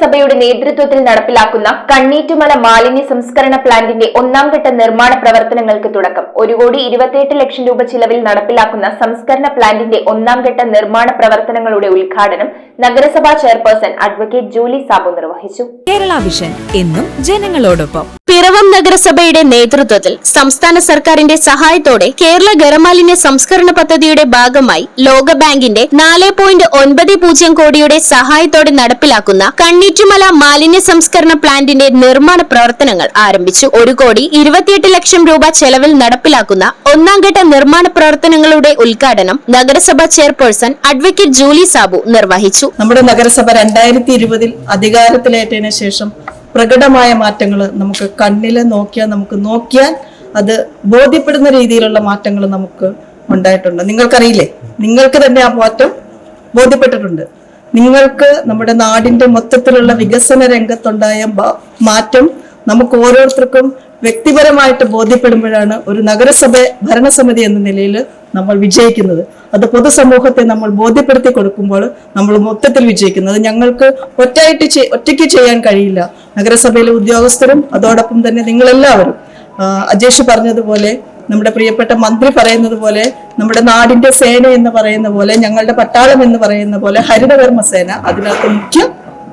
നഗരസഭയുടെ നേതൃത്വത്തിൽ നടപ്പിലാക്കുന്ന കണ്ണീറ്റുമല മാലിന്യ സംസ്കരണ പ്ലാന്റിന്റെ ഒന്നാം ഘട്ട നിർമ്മാണ പ്രവർത്തനങ്ങൾക്ക് തുടക്കം. ഒരു കോടി ഇരുപത്തിയെട്ട് ലക്ഷം രൂപ ചിലവിൽ നടപ്പിലാക്കുന്ന സംസ്കരണ പ്ലാന്റിന്റെ ഒന്നാം ഘട്ട നിർമ്മാണ പ്രവർത്തനങ്ങളുടെ ഉദ്ഘാടനം നഗരസഭാ ചെയർപേഴ്സൺ അഡ്വക്കേറ്റ് ജൂലി സാബു നിർവഹിച്ചു. കേരള വിഷൻ എന്നും ജനങ്ങളോടൊപ്പം. പിറവം നഗരസഭയുടെ നേതൃത്വത്തിൽ സംസ്ഥാന സർക്കാരിന്റെ സഹായത്തോടെ കേരള ഗരമാലിന്യ സംസ്കരണ പദ്ധതിയുടെ ഭാഗമായി ലോകബാങ്കിന്റെ നാല് പോയിന്റ് ഒൻപത് പൂജ്യം കോടിയുടെ സഹായത്തോടെ നടപ്പിലാക്കുന്ന കണ്ണീറ്റുമല മാലിന്യ സംസ്കരണ പ്ലാന്റിന്റെ നിർമ്മാണ പ്രവർത്തനങ്ങൾ ആരംഭിച്ചു. ഒരു കോടി ഇരുപത്തിയെട്ട് ലക്ഷം രൂപ ചെലവിൽ നടപ്പിലാക്കുന്ന ഒന്നാം ഘട്ട നിർമ്മാണ പ്രവർത്തനങ്ങളുടെ ഉദ്ഘാടനം നഗരസഭ ചെയർപേഴ്സൺ അഡ്വക്കേറ്റ് ജൂലി സാബു നിർവഹിച്ചു. നമ്മുടെ നഗരസഭ രണ്ടായിരത്തി ഇരുപതിൽ അധികാരത്തിലേറ്റതിന് ശേഷം പ്രകടമായ മാറ്റങ്ങൾ നമുക്ക് കണ്ണിൽ നോക്കിയാൽ നമുക്ക് നോക്കിയാൽ അത് ബോധ്യപ്പെടുന്ന രീതിയിലുള്ള മാറ്റങ്ങൾ നമുക്ക് ഉണ്ടായിട്ടുണ്ട്. നിങ്ങൾക്കറിയില്ലേ? നിങ്ങൾക്ക് തന്നെ ആ മാറ്റം ബോധ്യപ്പെട്ടിട്ടുണ്ട്. നിങ്ങൾക്ക് നമ്മുടെ നാടിന്റെ മൊത്തത്തിലുള്ള വികസന രംഗത്തുണ്ടായ മാറ്റം നമുക്ക് ഓരോരുത്തർക്കും വ്യക്തിപരമായിട്ട് ബോധ്യപ്പെടുമ്പോഴാണ് ഒരു നഗരസഭ ഭരണസമിതി എന്ന നിലയിൽ നമ്മൾ വിജയിക്കുന്നത്. അത് പൊതുസമൂഹത്തെ നമ്മൾ ബോധ്യപ്പെടുത്തി കൊടുക്കുമ്പോൾ നമ്മൾ മൊത്തത്തിൽ വിജയിക്കുന്നത്. ഞങ്ങൾക്ക് ഒറ്റയായിട്ട് ഒറ്റയ്ക്ക് ചെയ്യാൻ കഴിയില്ല. നഗരസഭയിലെ ഉദ്യോഗസ്ഥരും അതോടൊപ്പം തന്നെ നിങ്ങളെല്ലാവരും. അജേഷ് പറഞ്ഞതുപോലെ നമ്മുടെ പ്രിയപ്പെട്ട മന്ത്രി പറയുന്നത് പോലെ നമ്മുടെ നാടിന്റെ സേന എന്ന് പറയുന്ന പോലെ ഞങ്ങളുടെ പട്ടാളം എന്ന് പറയുന്ന പോലെ ഹരിതകർമ്മ സേന അതിനകത്ത് മുഖ്യ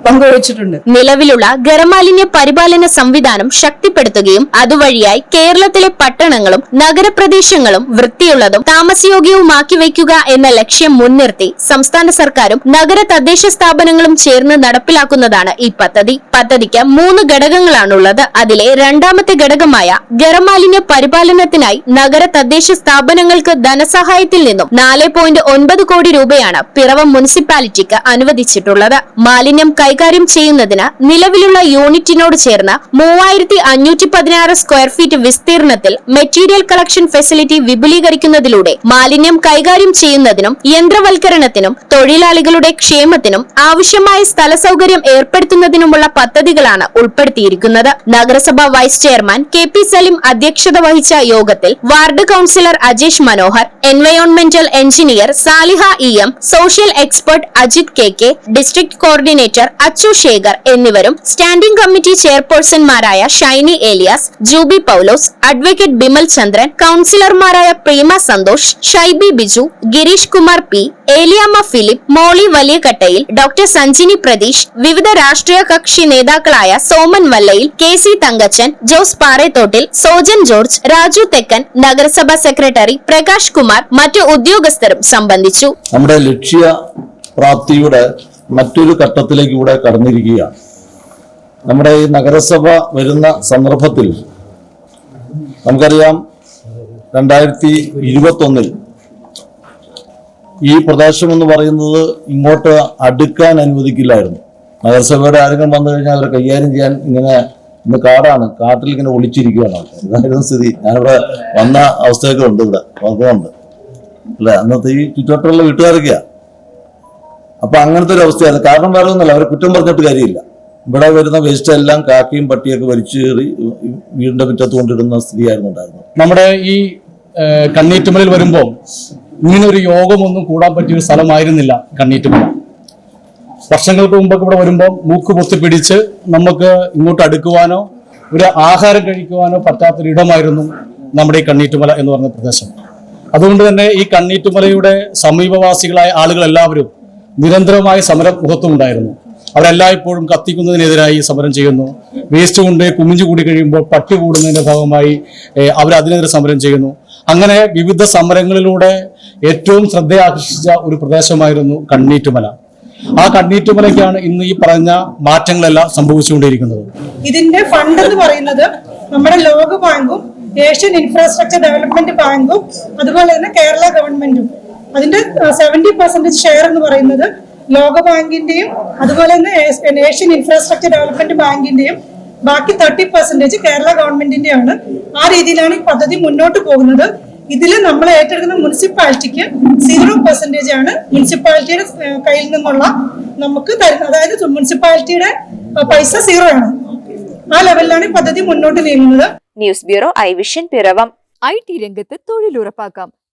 പങ്കുവച്ചിട്ടുണ്ട്. നിലവിലുള്ള ഖരമാലിന്യ പരിപാലന സംവിധാനം ശക്തിപ്പെടുത്തുകയും അതുവഴിയായി കേരളത്തിലെ പട്ടണങ്ങളും നഗരപ്രദേശങ്ങളും വൃത്തിയുള്ളതും താമസയോഗ്യവുമാക്കി വയ്ക്കുക എന്ന ലക്ഷ്യം മുൻനിർത്തി സംസ്ഥാന സർക്കാരും നഗര തദ്ദേശ സ്ഥാപനങ്ങളും ചേർന്ന് നടപ്പിലാക്കുന്നതാണ് ഈ പദ്ധതി. പദ്ധതിക്ക് മൂന്ന് ഘടകങ്ങളാണുള്ളത്. അതിലെ രണ്ടാമത്തെ ഘടകമായ ഖരമാലിന്യ പരിപാലനത്തിനായി നഗര തദ്ദേശ സ്ഥാപനങ്ങൾക്ക് ധനസഹായത്തിൽ നിന്നും നാല് പോയിന്റ് ഒൻപത് കോടി രൂപയാണ് പിറവം മുനിസിപ്പാലിറ്റിക്ക് അനുവദിച്ചിട്ടുള്ളത്. മാലിന്യം കൈകാര്യം ചെയ്യുന്നതിന് നിലവിലുള്ള യൂണിറ്റിനോട് ചേർന്ന് മൂവായിരത്തി അഞ്ഞൂറ്റി പതിനാറ് സ്ക്വയർ ഫീറ്റ് വിസ്തീർണത്തിൽ മെറ്റീരിയൽ കളക്ഷൻ ഫെസിലിറ്റി വിപുലീകരിക്കുന്നതിലൂടെ മാലിന്യം കൈകാര്യം ചെയ്യുന്നതിനും യന്ത്രവൽക്കരണത്തിനും തൊഴിലാളികളുടെ ക്ഷേമത്തിനും ആവശ്യമായ സ്ഥല സൗകര്യം ഏർപ്പെടുത്തുന്നതിനുമുള്ള പദ്ധതികളാണ് ഉൾപ്പെടുത്തിയിരിക്കുന്നത്. നഗരസഭ vice chairman K P Salim അധ്യക്ഷത വഹിച്ച യോഗത്തിൽ ward councillor Ajesh Manohar എൻവയോൺമെന്റൽ engineer Saliha E M social expert Ajith K K district coordinator Achu Shekhar എന്നിവരും സ്റ്റാൻഡിംഗ് കമ്മിറ്റി ചെയർപേഴ്സൺമാരായ ഷൈനി ഏലിയാസ് ജൂബി പൌലോസ് അഡ്വക്കേറ്റ് ബിമൽ ചന്ദ്രൻ കൌൺസിലർമാരായ പ്രേമ സന്തോഷ് ഷൈബി ബിജു ഗിരീഷ് കുമാർ പി ഏലിയാമ്മ ഫിലിപ്പ് മോളി വലിയകട്ടയിൽ ഡോക്ടർ സഞ്ജിനി പ്രതീഷ് വിവിധ രാഷ്ട്രീയ കക്ഷി നേതാക്കളായ Soman Vallayil K C Thankachan Jose Parethottil Sojan George Raju തെക്കൻ നഗരസഭാ സെക്രട്ടറി പ്രകാശ് കുമാർ മറ്റു ഉദ്യോഗസ്ഥരും സംബന്ധിച്ചു. നമ്മുടെ ലക്ഷ്യ പ്രാപ്തിയുടെ മറ്റൊരു ഘട്ടത്തിലേക്ക് കൂടെ കടന്നിരിക്കുകയാണ്. നമ്മുടെ ഈ നഗരസഭ വരുന്ന സന്ദർഭത്തിൽ നമുക്കറിയാം രണ്ടായിരത്തി ഇരുപത്തൊന്നിൽ ഈ പ്രദേശം എന്ന് പറയുന്നത് ഇങ്ങോട്ട് അടുക്കാൻ അനുവദിക്കില്ലായിരുന്നു. നഗരസഭയുടെ ആരെങ്കിലും വന്നു കഴിഞ്ഞാൽ അവരെ കൈകാര്യം ചെയ്യാൻ ഇങ്ങനെ ഇന്ന് കാടാണ്. കാട്ടിൽ ഇങ്ങനെ ഒളിച്ചിരിക്കുകയാണ്. ഇതായിരുന്നു സ്ഥിതി. ഞാനിവിടെ വന്ന അവസ്ഥയൊക്കെ ഉണ്ട് ഇവിടെ. വർഗമുണ്ട് അല്ല? അന്നത്തെ ഈ ചുറ്റുവട്ടമുള്ള വീട്ടുകാരൊക്കെയാ. അപ്പൊ അങ്ങനത്തെ ഒരു അവസ്ഥയാണ്. കാരണം വേറെ ഒന്നല്ല അവരെ കുറ്റം പറഞ്ഞിട്ട് കാര്യമില്ല. ഇവിടെ വരുന്ന വേസ്റ്റ് എല്ലാം കാക്കയും പട്ടിയൊക്കെ വലിച്ചു കയറി വീടിന്റെ മുറ്റത്ത് കൊണ്ടിടുന്ന സ്ഥിതിയായിരുന്നു ഉണ്ടായിരുന്നത്. നമ്മുടെ ഈ കണ്ണീറ്റുമലിൽ വരുമ്പോൾ ഇങ്ങനെ ഒരു യോഗമൊന്നും കൂടാൻ പറ്റിയ ഒരു സ്ഥലമായിരുന്നില്ല കണ്ണീറ്റുമല. വർഷങ്ങൾക്ക് മുമ്പൊക്കെ ഇവിടെ വരുമ്പോൾ മൂക്ക് പൊത്തി പിടിച്ച് നമുക്ക് ഇങ്ങോട്ട് അടുക്കുവാനോ ഒരു ആഹാരം കഴിക്കുവാനോ പറ്റാത്തൊരു ഇടമായിരുന്നു നമ്മുടെ ഈ കണ്ണീറ്റുമല എന്ന് പറഞ്ഞ പ്രദേശം. അതുകൊണ്ട് തന്നെ ഈ കണ്ണീറ്റുമലയുടെ സമീപവാസികളായ ആളുകൾ എല്ലാവരും നിരന്തരമായ സമരം മുഖത്തുമുണ്ടായിരുന്നു. അവരെല്ലായ്പ്പോഴും കത്തിക്കുന്നതിനെതിരായി സമരം ചെയ്യുന്നു. വേസ്റ്റ് കൊണ്ട് കുമിഞ്ഞു കൂടി കഴിയുമ്പോൾ പട്ടി കൂടുന്നതിന്റെ ഭാഗമായി അവർ അതിനെതിരെ സമരം ചെയ്യുന്നു. അങ്ങനെ വിവിധ സമരങ്ങളിലൂടെ ഏറ്റവും ശ്രദ്ധയാകർഷിച്ച ഒരു പ്രദേശമായിരുന്നു കണ്ണീറ്റുമല. ആ കണ്ണീറ്റുമലയ്ക്കാണ് ഇന്ന് ഈ പറഞ്ഞ മാറ്റങ്ങളെല്ലാം സംഭവിച്ചുകൊണ്ടിരിക്കുന്നത്. ഇതിന്റെ ഫണ്ട് എന്ന് പറയുന്നത് നമ്മുടെ ലോക ബാങ്കും ഏഷ്യൻ ഇൻഫ്രാസ്ട്രക്ചർ ഡെവലപ്മെന്റ് ബാങ്കും അതുപോലെ തന്നെ കേരള ഗവൺമെന്റും അതിന്റെ സെവന്റി പെർസെന്റേജ് ഷെയർ എന്ന് പറയുന്നത് ലോക ബാങ്കിന്റെയും അതുപോലെ തന്നെ ഏഷ്യൻ ഇൻഫ്രാസ്ട്രക്ചർ ഡെവലപ്മെന്റ് ബാങ്കിന്റെയും ബാക്കി തേർട്ടി പെർസെന്റേജ് കേരള ഗവൺമെന്റിന്റെയാണ് ആ രീതിയിലാണ് ഈ പദ്ധതി മുന്നോട്ട് പോകുന്നത്. ഇതിൽ നമ്മൾ ഏറ്റെടുക്കുന്ന മുനിസിപ്പാലിറ്റിക്ക് സീറോ പെർസെന്റേജ് ആണ് മുനിസിപ്പാലിറ്റിയുടെ കയ്യിൽ നിന്നുള്ള നമുക്ക് തരുന്നത് അതായത് മുനിസിപ്പാലിറ്റിയുടെ പൈസ സീറോ ആണ്. ആ ലെവലിലാണ് ഈ പദ്ധതി മുന്നോട്ട് നീങ്ങുന്നത്. News bureau I vision Piravom. I T രംഗത്ത് തൊഴിലുറപ്പാക്കാം.